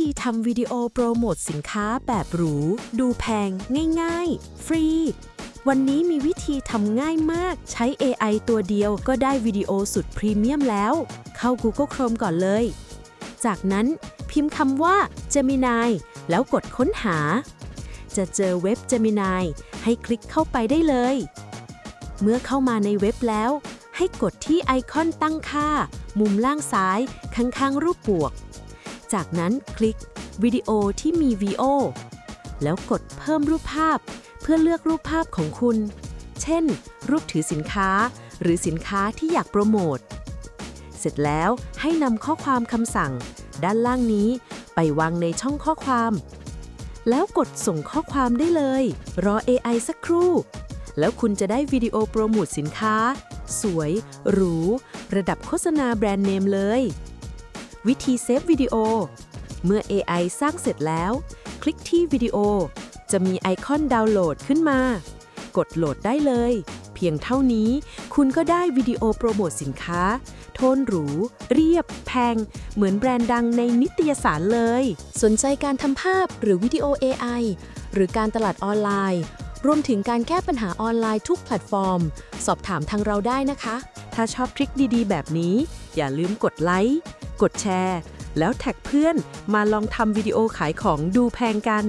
ธีทำวิดีโอโปรโมทสินค้าแบบหรู ดูแพง ง่ายๆ ฟรี วันนี้มีวิธีทำง่ายมาก ใช้ AI ตัวเดียวก็ได้วิดีโอสุดพรีเมียมแล้ว เข้า Google Chrome ก่อนเลย จากนั้นพิมพ์คำว่า Gemini แล้วกดค้นหา จะเจอเว็บ Gemini ให้คลิกเข้าไปได้เลย เมื่อเข้ามาในเว็บแล้ว ให้กดที่ไอคอนตั้งค่า มุมล่างซ้ายข้างๆรูปบวก จากนั้นคลิกวิดีโอที่มี VO แล้วกดเพิ่มรูปภาพ เพื่อเลือกรูปภาพของคุณ เช่น รูปถือสินค้า หรือสินค้าที่อยากโปรโมท เสร็จแล้วให้นำข้อความคำสั่ง ด้านล่างนี้ไปวางในช่องข้อความ แล้วกดส่งข้อความได้เลย รอ AI สักครู่ แล้วคุณจะได้วิดีโอโปรโมทสินค้า สวย หรู ระดับโฆษณาแบรนด์เนมเลย วิธีเซฟวิดีโอ เมื่อ AI สร้างเสร็จแล้ว คลิกที่วิดีโอ จะมีไอคอนดาวน์โหลดขึ้นมา กดโหลดได้เลย เพียงเท่านี้คุณก็ได้วิดีโอโปรโมทสินค้า โทนหรู เรียบ แพง เหมือนแบรนด์ดังในนิตยสารเลย สนใจการทำภาพหรือวิดีโอ AI หรือการตลาดออนไลน์ รวมถึงการแก้ปัญหาออนไลน์ทุกแพลตฟอร์ม สอบถามทางเราได้นะคะ ถ้าชอบทริคดีๆ แบบนี้ อย่าลืมกดไลค์ กดแชร์ แล้วแท็กเพื่อนมาลองทำวิดีโอขายของดูแพงกัน